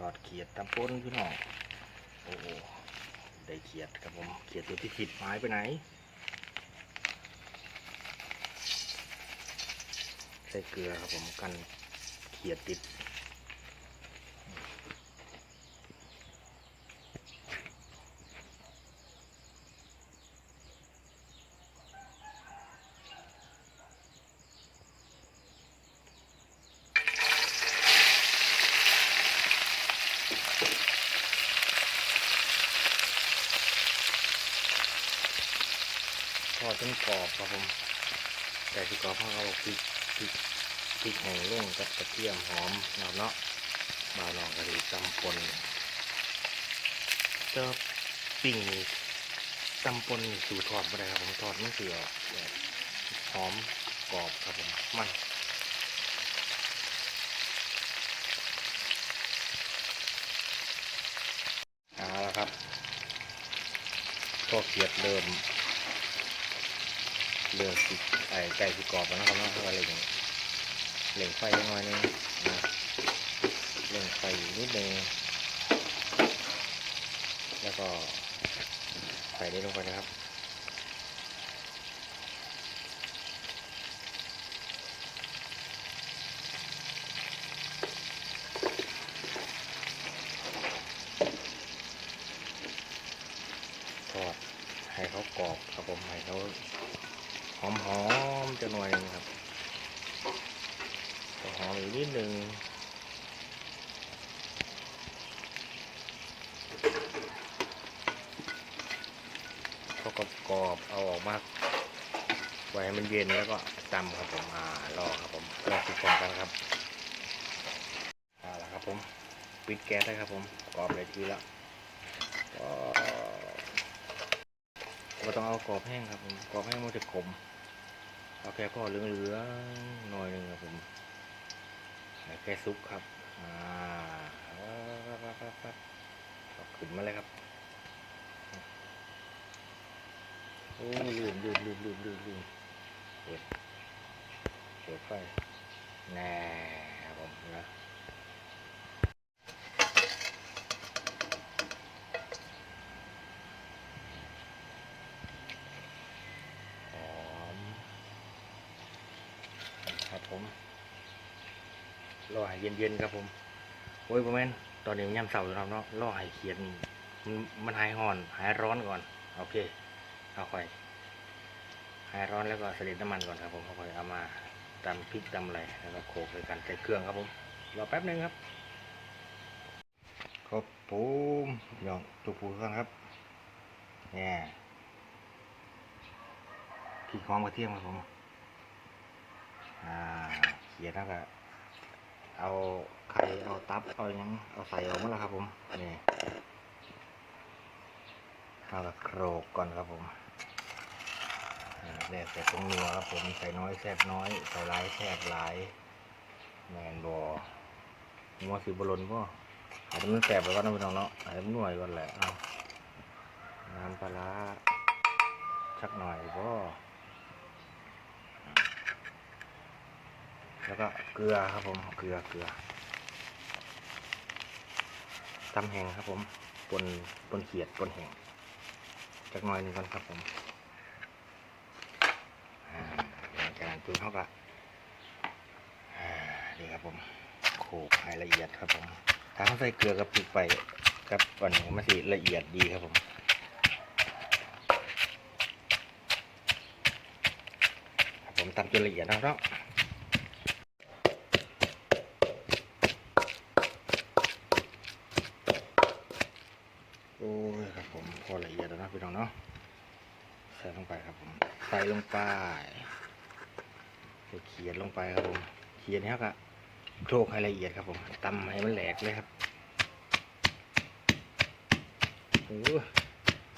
ทอดเขียดตำปนพี่น้องโอ้โหได้เขียดครับผมเขียดตัวที่ผิดหายไปไหนใส่เกลือครับผมกันเขียดติด ทอดจนกรอบครับผม แต่ที่กรอบเพราะเราพริกพริกพริกแห้งลงกับกระเทียมหอมนะครับเนาะบาวน้องกะทิตำปนเจ้าปิ้งนี่ตำปนนี่สูตรทอดไม่ได้ครับผมทอดไม่เกลือหอมกรอบครับผมมันเอาละครับก็เขียดเริ่ม เรืองสิไอ้ไก่สิกรอบนะครับเนาะไรอย่างเงี้ยเล่งไฟน้อยนึงนะเล่งไฟนิดนึงแล้วก็ใส่นี้ลงไปนะครับทอดให้เขากรอบครับผมให้เขา หอมหอมๆจะ หน่อยนึงครับก็หอมอีกนิดนึงเขาก็กรอบเอาออกมาไว้ให้มันเย็นแล้วก็จำครับผมอ่ารอครับผมรอติดพร้อมกันครับเอาละครับผมปิดแก๊สได้ครับผมกรอบเลยทีละก็ไม่ต้องเอากรอบแห้งครับผมกรอบแห้งมันจะขม เอาแค่พอเหลืองๆหน่อยหนึ่งครับผมแค่ซุปครับอ่าปั๊บปั๊บปั๊บปั๊บขึ้นมาเลยครับโอ้ลืมลืมลืมลืมลืมลืมเปิดเปิดไฟแน่ครับผมนะหอม ครับผม รอให้เย็นๆครับผมโอ้ยประมาณตอนนี้มันย่ำเสาอยู่แล้วเนาะรอให้เขียนมันมันหายห่อน หายร้อนก่อน โอเค เอาค่อยหายร้อนแล้วก็เสด็จน้ำมันก่อนครับผมเอาค่อยเอามาตำพริกตำอะไรแล้วก็โขลกเลยกันใส่เครื่องครับผมรอแป๊บหนึงครับครับผมยองตัวผูก่อนครับเนี่ยพริกหอมกระเทียมครับผมอ่าเขียนแล้วก็ เอาไข่เอาตับ เอาหยังเอาใส่ออกมาแล้วครับผม นี่เอาละโครกก่อนครับผมแล้วแต่ตรงนัวครับผมใส่น้อยแซ่บน้อยใส่หลายแซ่บหลายแมนบอนัวสิบลนบ่อาจจะมันแซบไปก่อนนะพี่น้องเนาะอาจจะมันนัวก่อนแหละเอาน้ำปลาร้าชักหน่อยบ่ แล้วก็เกลือครับผมเกลือเกลือตำแห้งครับผมปนปนเขียดปนแห้งจักหน่อยหนึงก่อนครับผมอ่าหลังจากนั้นจุ่มเข้ากับนี่ครับผมโขลกให้ละเอียดครับผมถ้าเขาใส่เกลือกับพริกไปกับวันนี้มันสิละเอียดดีครับผมผมตำจนละเอียดนะครับ โอ้ยครับผมพอละเองเนาะใส่ลงไปครับผมใส่ลงไปเขียดลงไปครับผมเขียดนี้ครับโคลกให้ละเอียดครับผมตำให้มันแหลกเลยครับโอ้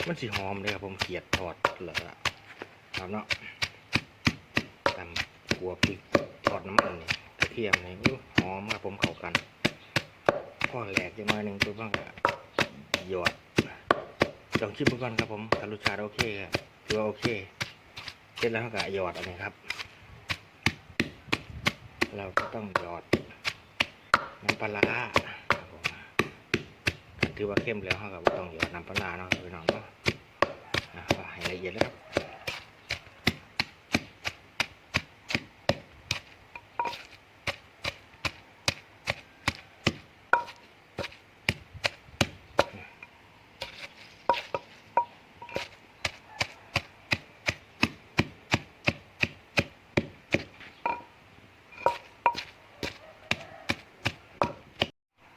มันสีหอมเลยครับผมเขียดทอดเหลือครับเนาะตำกัวพริกทอดน้ำมันกระเทียมนี่อู้หอมครับผมเข้ากันพอแหลกจังหน่อยหนึ่งตัวบ้างก็หยอด ลองชิมดูก่อนครับผมถ้ารสชาติโอเคครับถือว่าโอเคเสร็จแล้วก็หยอดอันนี้ครับ เราก็ต้องหยอดน้ำปลาครับผมถือว่าเข้มแล้วเราก็บ่ต้องหยอดน้ำปลาเนาะพี่น้องเนาะอะว่าให้ละเอียดแล้ว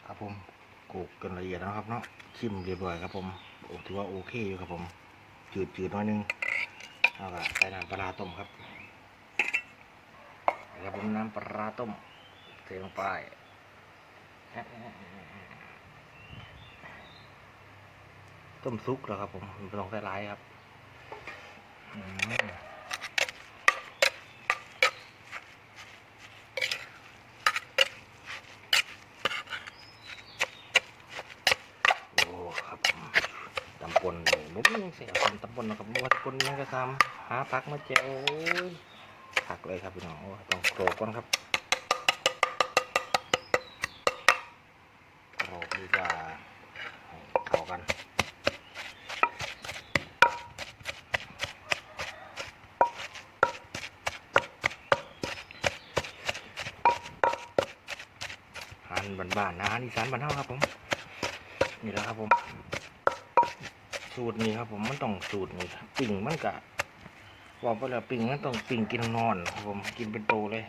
ครับผมโขลกกันละเอียดแล้วนะ ครับเนาะชิมเรียบร้อยครับผมถือว่าโอเคอยู่ครับผม จืดจืดๆน้อยนึงเอาละใส่น้ำปลาต้มครับนี่ครับผมน้ำปลาร้าต้มเทลงไปต้มซุกแล้วครับผมไม่ต้องใส่ร้ายครับอืมโอ้ครับผมตำปนนี่ไม่ต้อง เสียคนตำปนนะครับว่าตำปนยังก็ทำหาผักมาแจวผักเลยครับพี่น้องต้องโขลกก่อนครับโขลกดีกว่าเข้ากันอาหารบ้านๆนะอาหารอีสานบ้านเฮาครับผมนี่แหละครับผม สูตรนี้ครับ ผมมันต้องสูตรนี้ครับปิ่งมันกะบอกไปแล้วปิ่งมันต้องปิ่งกินนอนครับผมกินเป็นโตเลย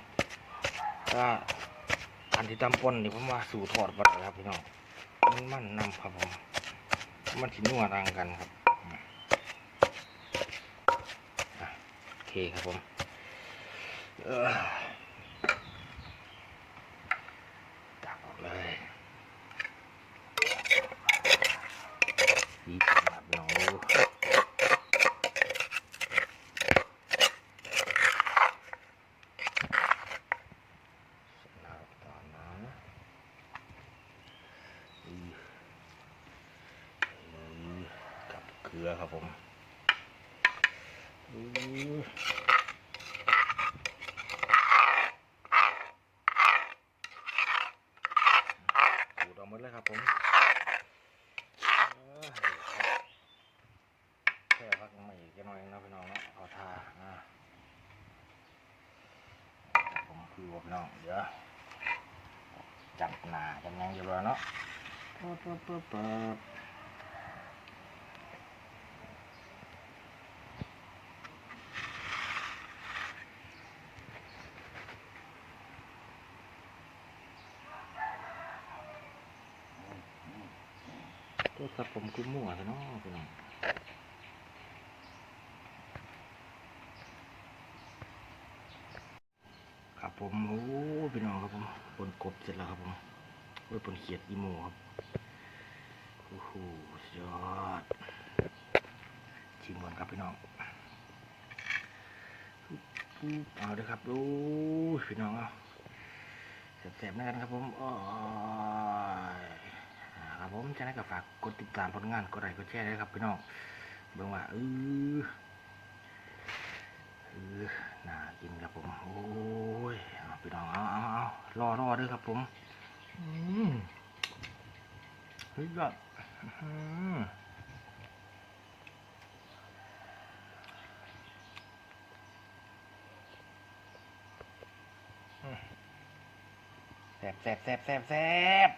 ถ้าอันที่ตำปนนี่ผมว่าสูตรทอดไปแล้วครับพี่น้องมันมันนำครับผมมันถินัวต่างกันครับโอเคครับผมเออ ตักออกเลยสีสันแบบหนูเสร็จแล้วต่อมาอืออือกับเก ลือครับผมขูดออกหมดเลยครับผมแค่พักใหมาอีกน่อยนะพี่น้องเนาะเอทาอะผมคือว่าพี่น้องเดี๋ยวจับหนาจับยังอยู่แล้วเนาะปึ๊บปึ๊บปึ๊บ ตัวครับผมคือมั่วซะเนาะพี่น้องครับผมโอ้พี่น้องครับผมปนกบเสร็จแล้วครับผมโอ้ยปนเขียดอีโมครับโอ้โหสุดยอดชิมก่อนครับพี่น้องเอาเด้อครับโอ้ยพี่น้องเอาแสบๆนะครับผมอ้อ ครับผมจะได้ก็ฝากกดติดตามผลงานกดไลค์กดแชร์ด้วยครับพี่น้องเบิ่งว่าเออเออน่ากินครับผมโอ้ยพี่น้องเอาเอาเอารอรอด้วยครับผมอืมเฮ้ยยอดอื้อหือแซ่บแซ่บแซ่บแซ่บแซ่บ